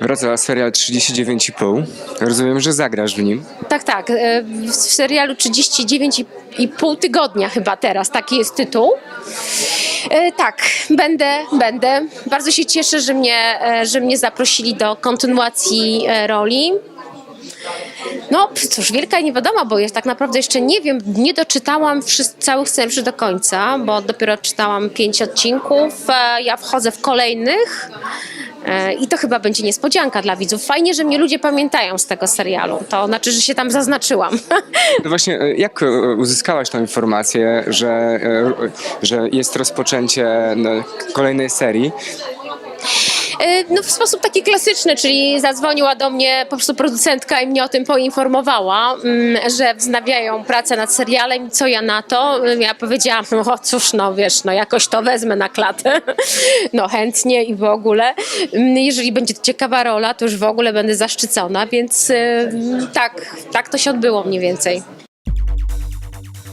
Wraca serial 39,5. Rozumiem, że zagrasz w nim. Tak, tak. e, W serialu 39,5 tygodnia chyba teraz, taki jest tytuł. E, Tak, będę, będę. Bardzo się cieszę, że mnie, e, że mnie zaprosili do kontynuacji roli. No cóż, wielka niewiadoma, bo ja tak naprawdę jeszcze nie wiem, nie doczytałam wszys- całych scenariuszy do końca, bo dopiero czytałam pięć odcinków. Ja wchodzę w kolejnych. E, I to chyba będzie niespodzianka dla widzów. Fajnie, że mnie ludzie pamiętają z tego serialu. To znaczy, że się tam zaznaczyłam. No właśnie, e, jak e, uzyskałaś tą informację, że, że jest rozpoczęcie no, kolejnej serii? E, No w sposób taki klasyczny, czyli zadzwoniła do mnie po prostu producentka i mnie o tym poinformowała, mm, że wznawiają pracę nad serialem co ja na to. Ja powiedziałam, o cóż, no wiesz, no jakoś to wezmę na klatę. No chętnie i w ogóle. Mm, Jeżeli będzie to ciekawa rola, to już w ogóle będę zaszczycona, więc e, tak, tak to się odbyło mniej więcej.